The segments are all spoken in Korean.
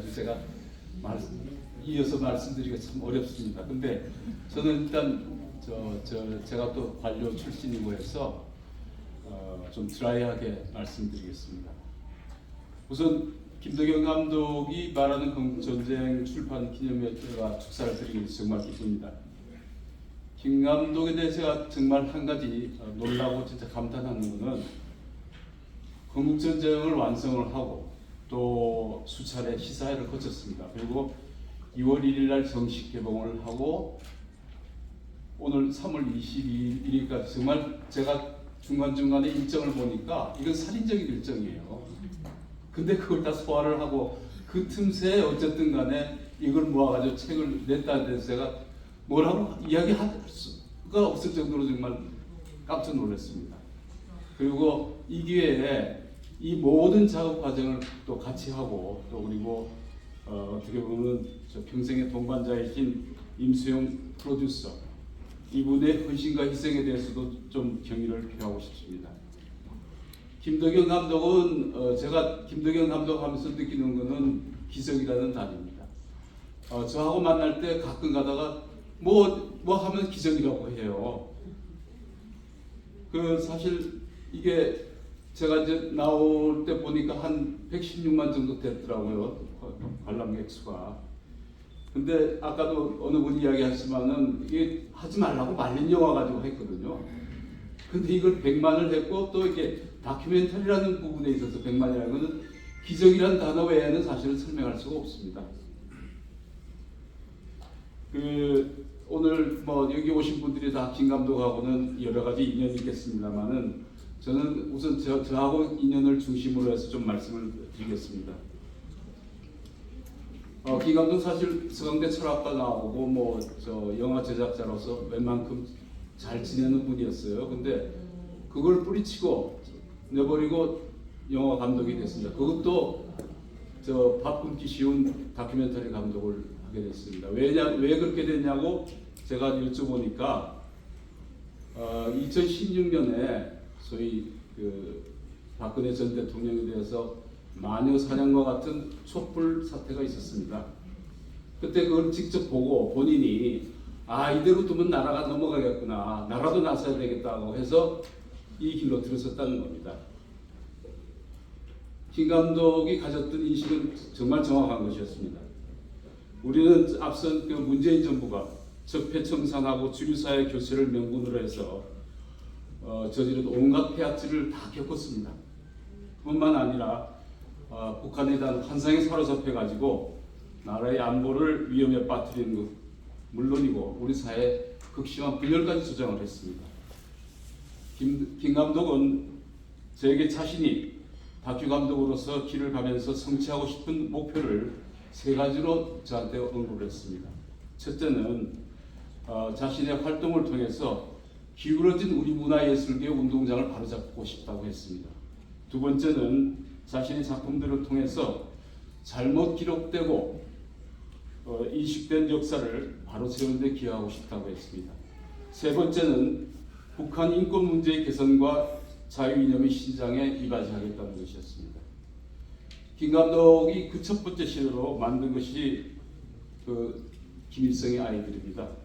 그래서 제가 말씀, 이어서 말씀드리기가 참 어렵습니다. 근데 저는 일단 저, 저 제가 또 관료 출신이고 해서 어, 좀 드라이하게 말씀드리겠습니다. 우선 김덕영 감독이 말하는 건전쟁 출판 기념회가 축사를 드리게 돼서 정말 기쁩니다. 김 감독에 대해서 정말 한 가지 어, 놀라고 진짜 감탄하는 거는 건국전쟁을 완성을 하고 또 수차례 시사회를 거쳤습니다. 그리고 2월 1일 날 정식 개봉을 하고 오늘 3월 22일까지 정말 제가 중간중간에 일정을 보니까 이건 살인적인 일정이에요. 근데 그걸 다 소화를 하고 그 틈새에 어쨌든 간에 이걸 모아가지고 책을 냈다는 데서 제가 뭐라고 이야기할 수가 없을 정도로 정말 깜짝 놀랐습니다. 그리고 이 기회에 이 모든 작업 과정을 또 같이 하고 또 그리고 어, 어떻게 보면 저 평생의 동반자이신 임수영 프로듀서 이분의 헌신과 희생에 대해서도 좀 경의를 표하고 싶습니다. 김덕영 감독은 어, 제가 김덕영 감독 하면서 느끼는 것은 기적이라는 단입니다. 어, 저하고 만날 때 가끔 가다가 뭐, 뭐 하면 기적이라고 해요. 그 사실 이게 제가 이제 나올 때 보니까 한 116만 정도 됐더라고요. 관람객 수가. 근데 아까도 어느 분이 이야기하시면은 이게 하지 말라고 말린 영화 가지고 했거든요. 근데 이걸 100만을 했고 또 이게 다큐멘터리라는 부분에 있어서 100만이라는 것은 기적이라는 단어 외에는 사실은 설명할 수가 없습니다. 그 오늘 뭐 여기 오신 분들이 다 김 감독하고는 여러 가지 인연이 있겠습니다만은 저는 우선 저, 저하고 인연을 중심으로 해서 좀 말씀을 드리겠습니다. 어, 김 감독 사실 서강대 철학과 나오고 뭐 저 영화 제작자로서 웬만큼 잘 지내는 분이었어요. 근데 그걸 뿌리치고 내버리고 영화 감독이 됐습니다. 그것도 저 바꿈기 쉬운 다큐멘터리 감독을 하게 됐습니다. 왜냐 왜 그렇게 됐냐고 제가 여쭤보니까 어, 2016년에 소위 그 박근혜 전 대통령에 대해서 마녀 사냥과 같은 촛불 사태가 있었습니다. 그때 그걸 직접 보고 본인이 아 이대로 두면 나라가 넘어가겠구나 나라도 나서야 되겠다고 해서 이 길로 들어섰다는 겁니다. 김 감독이 가졌던 인식은 정말 정확한 것이었습니다. 우리는 앞선 그 문재인 정부가 적폐청산하고 주류사회 교체를 명분으로 해서 어, 저지른 온갖 폐악질을 다 겪었습니다. 뿐만 아니라 어, 북한에 대한 환상에 사로잡혀 가지고 나라의 안보를 위험에 빠뜨리는 것 물론이고 우리 사회 극심한 분열까지 조장을 했습니다. 김, 김 감독은 저에게 자신이 다큐 감독으로서 길을 가면서 성취하고 싶은 목표를 세 가지로 저한테 언급을 했습니다. 첫째는 어, 자신의 활동을 통해서 기울어진 우리 문화예술계 운동장을 바로잡고 싶다고 했습니다. 두 번째는 자신의 작품들을 통해서 잘못 기록되고 어, 인식된 역사를 바로 세우는 데 기여하고 싶다고 했습니다. 세 번째는 북한 인권 문제의 개선과 자유 이념의 신장에 이바지하겠다는 것이었습니다. 김 감독이 그 첫 번째 시로 만든 것이 그 김일성의 아이들입니다.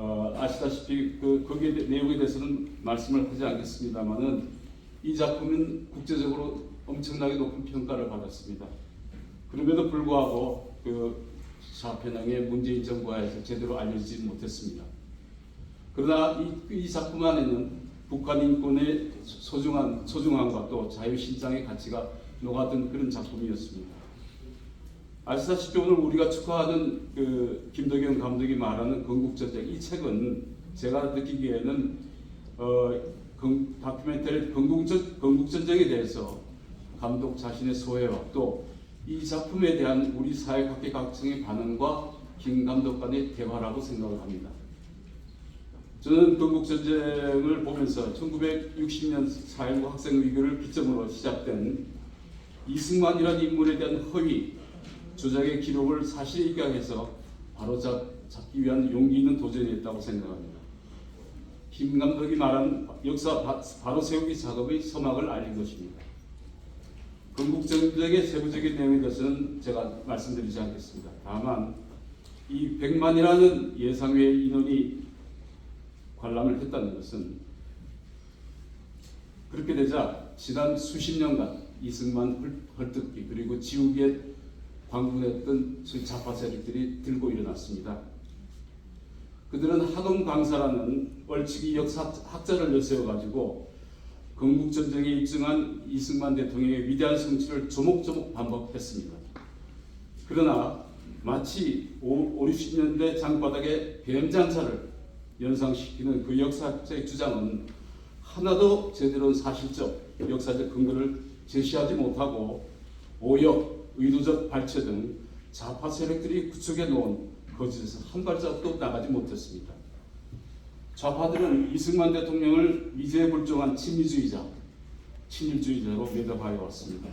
어, 아시다시피 그 거기에 대- 내용에 대해서는 말씀을 하지 않겠습니다만은 이 작품은 국제적으로 엄청나게 높은 평가를 받았습니다. 그럼에도 불구하고 그 사편왕의 문재인 정부하에서 제대로 알려지지 못했습니다. 그러나 이, 이 작품 안에는 북한 인권의 소중한 소중함과 또 자유 신장의 가치가 녹아든 그런 작품이었습니다. 아시다시피 오늘 우리가 축하하는 그 김덕영 감독이 말하는 건국전쟁 이 책은 제가 느끼기에는 어, 건, 다큐멘터리 건국전, 건국전쟁에 대해서 감독 자신의 소회와 또 이 작품에 대한 우리 사회 각계각층의 반응과 김 감독 간의 대화라고 생각을 합니다. 저는 건국전쟁을 보면서 1960년 4.19 학생 위기를 기점으로 시작된 이승만이라는 인물에 대한 허위, 조작의 기록을 사실에 입각해서 바로 잡, 잡기 위한 용기 있는 도전이었다고 생각합니다. 김 감독이 말한 역사 바, 바로 세우기 작업의 서막을 알린 것입니다. 건국전쟁의 세부적인 내용에 대해서는 제가 말씀드리지 않겠습니다. 다만 이 100만이라는 예상 외의 인원이 관람을 했다는 것은 그렇게 되자 지난 수십 년간 이승만 헐- 헐뜯기 그리고 지우개 광분했던 소위 좌파 세력들이 들고 일어났습니다. 그들은 하동 강사라는 얼치기 역사 학자를 내세워가지고 건국전쟁에 입증한 이승만 대통령의 위대한 성취를 조목조목 반복했습니다. 그러나 마치 5, 60년대 장바닥에 뱀장사를 연상시키는 그 역사적 주장은 하나도 제대로 사실적 역사적 근거를 제시하지 못하고 오역, 의도적 발췌 등 좌파 세력들이 구축해 놓은 거짓에서 한 발자국도 나가지 못했습니다. 좌파들은 이승만 대통령을 미제불종한 친미주의자, 친일주의자로 매도하여 왔습니다.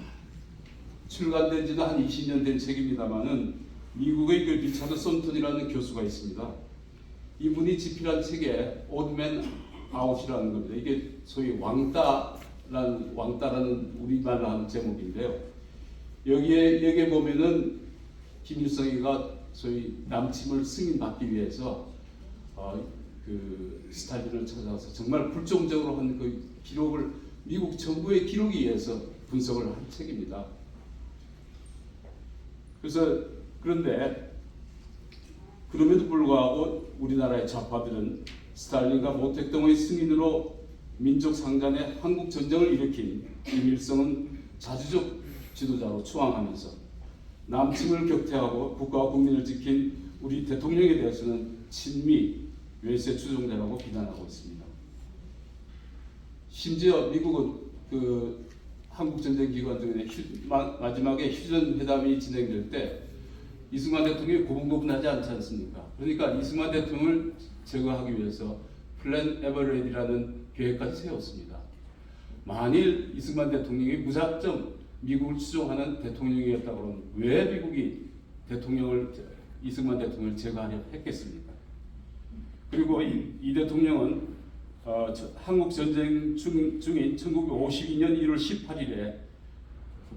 출간된 지는 한 20년 된 책입니다만은 미국의 그 리차드 손턴이라는 교수가 있습니다. 이분이 집필한 책에 오드맨 아웃이라는 겁니다. 이게 소위 왕따라는 왕따라는 우리말로 하는 제목인데요. 여기에 여기에 보면은 김일성이가 소위 남침을 승인받기 위해서 어, 그 스탈린을 찾아가서 정말 불종적으로 한 그 기록을 미국 정부의 기록에 의해서 분석을 한 책입니다. 그래서 그런데 그럼에도 불구하고 우리나라의 좌파들은 스탈린과 모택동의 승인으로 민족 상잔의 한국 전쟁을 일으킨 김일성은 자주적 지도자로 추앙하면서 남침을 격퇴하고 국가와 국민을 지킨 우리 대통령에 대해서는 친미 외세 추종자라고 비난하고 있습니다. 심지어 미국은 그 한국 전쟁 기간 마, 마지막에 휴전 회담이 진행될 때 이승만 대통령이 고분고분하지 않지 않습니까? 그러니까 이승만 대통령을 제거하기 위해서 플랜 에버레디라는 계획까지 세웠습니다. 만일 이승만 대통령이 무작정 미국을 추종하는 대통령이었다 그러면 왜 미국이 대통령을 이승만 대통령을 제거하려 했겠습니까? 그리고 이, 이 대통령은 어, 저- 한국 전쟁 중, 중인 1952년 1월 18일에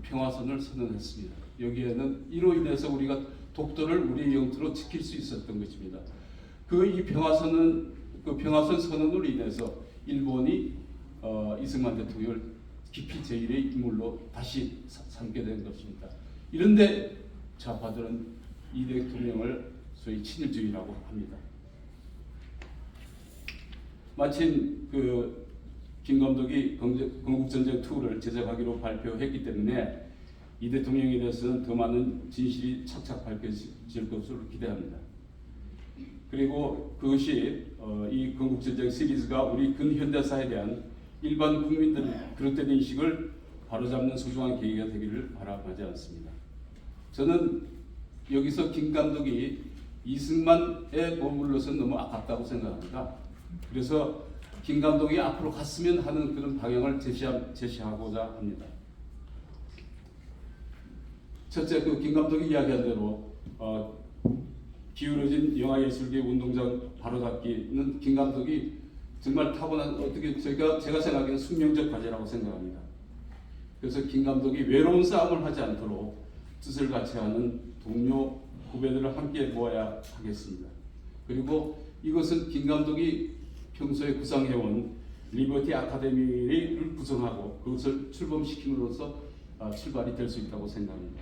평화선을 선언했습니다. 여기에는 이로 인해서 우리가 독도를 우리의 영토로 지킬 수 있었던 것입니다. 그 이 평화선은 그 평화선 선언으로 인해서 일본이 어, 이승만 대통령을 깊이 제1의 인물로 다시 사- 삼게 된 것입니다. 이런데 좌파들은 이 대통령을 소위 친일주의라고 합니다. 마침 그 김 감독이 건국전쟁 2를 제작하기로 발표했기 때문에 이 대통령에 대해서는 더 많은 진실이 착착 밝혀질 것으로 기대합니다. 그리고 그것이 어, 이 건국전쟁 시리즈가 우리 근현대사에 대한 일반 국민들의 그릇된 인식을 바로잡는 소중한 계기가 되기를 바라마지 않습니다. 저는 여기서 김 감독이 이승만에 머물러서 너무 아깝다고 생각합니다. 그래서 김 감독이 앞으로 갔으면 하는 그런 방향을 제시하, 제시하 고자 합니다. 첫째, 그 김 감독이 이야기한 대로 어, 기울어진 영화예술계 운동장 바로잡기는 김 감독이 정말 타고난 어떻게 제가 제가 생각하기에는 숙명적 과제라고 생각합니다. 그래서 김 감독이 외로운 싸움을 하지 않도록 뜻을 같이 하는 동료 후배들을 함께 모아야 하겠습니다. 그리고 이것은 김 감독이 평소에 구상해온 리버티 아카데미를 구성하고 그것을 출범시킴으로써 아, 출발이 될 수 있다고 생각합니다.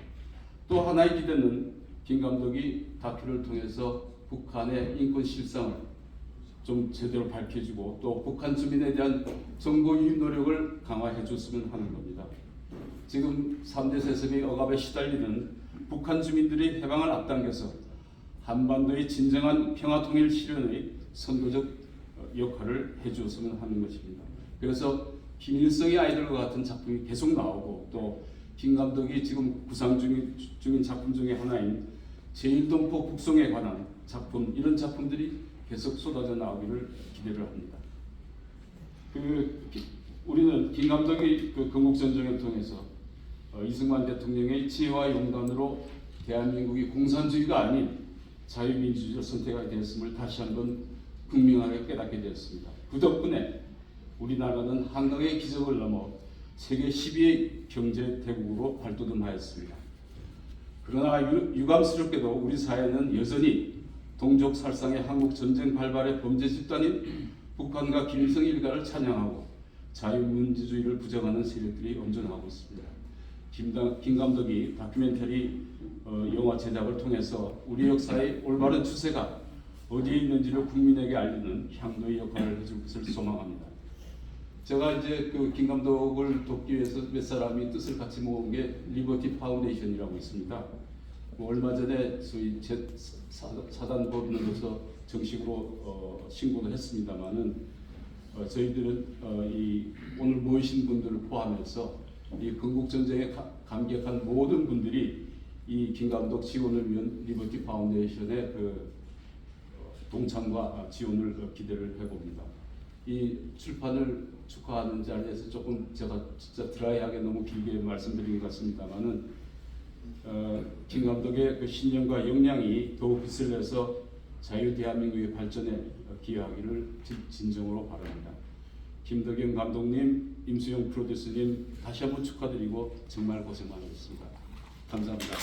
또 하나의 기대는 김 감독이 다큐를 통해서 북한의 인권 실상을 좀 제대로 밝혀주고 또 북한 주민에 대한 유입 노력을 강화해 줬으면 하는 겁니다. 지금 3대 세습의 억압에 시달리는 북한 주민들의 해방을 앞당겨서 한반도의 진정한 평화 통일 실현의 선도적 역할을 해 주었으면 하는 것입니다. 그래서 김일성의 아이들과 같은 작품이 계속 나오고 또 김 감독이 지금 구상 중인, 중인 작품 중에 하나인 제1동포 북송에 관한 작품 이런 작품들이 계속 쏟아져 나오기를 기대를 합니다. 그 기- 우리는 김 감독이 그 건국전쟁을 통해서 어, 이승만 대통령의 지혜와 용단으로 대한민국이 공산주의가 아닌 자유민주주의를 선택하게 되었음을 다시 한번 극명하게 깨닫게 되었습니다. 그 덕분에 우리나라는 한강의 기적을 넘어 세계 10위의 경제 대국으로 발돋움하였습니다. 그러나 유, 유감스럽게도 우리 사회는 여전히 동족 살상의 한국 전쟁 발발의 범죄 집단인 북한과 김일성 일가를 찬양하고 자유민주주의를 부정하는 세력들이 온전하고 있습니다. 김, 김 감독이 다큐멘터리 어, 영화 제작을 통해서 우리 역사의 올바른 추세가 어디에 있는지를 국민에게 알리는 향도의 역할을 해줄 것을 소망합니다. 제가 이제 그 김 감독을 돕기 위해서 몇 사람이 뜻을 같이 모은 게 리버티 파운데이션이라고 있습니다. 뭐 얼마 전에 저희 제 사- 사단 법인으로서 정식으로 어, 신고를 했습니다만은 어, 저희들은 어, 이 오늘 모이신 분들을 포함해서 이 건국 전쟁에 가- 감격한 모든 분들이 이 김 감독 지원을 위한 리버티 파운데이션의 그 어, 동참과 지원을 어, 기대를 해봅니다. 이 출판을 축하하는 자리에서 조금 제가 진짜 드라이하게 너무 길게 말씀드린 것 같습니다만은 어, 김 감독의 그 신념과 역량이 더욱 빛을 내서 자유 대한민국의 발전에 어, 기여하기를 진- 진정으로 바랍니다. 김덕영 감독님, 임수영 프로듀서님 다시 한번 축하드리고 정말 고생 많으셨습니다. 감사합니다.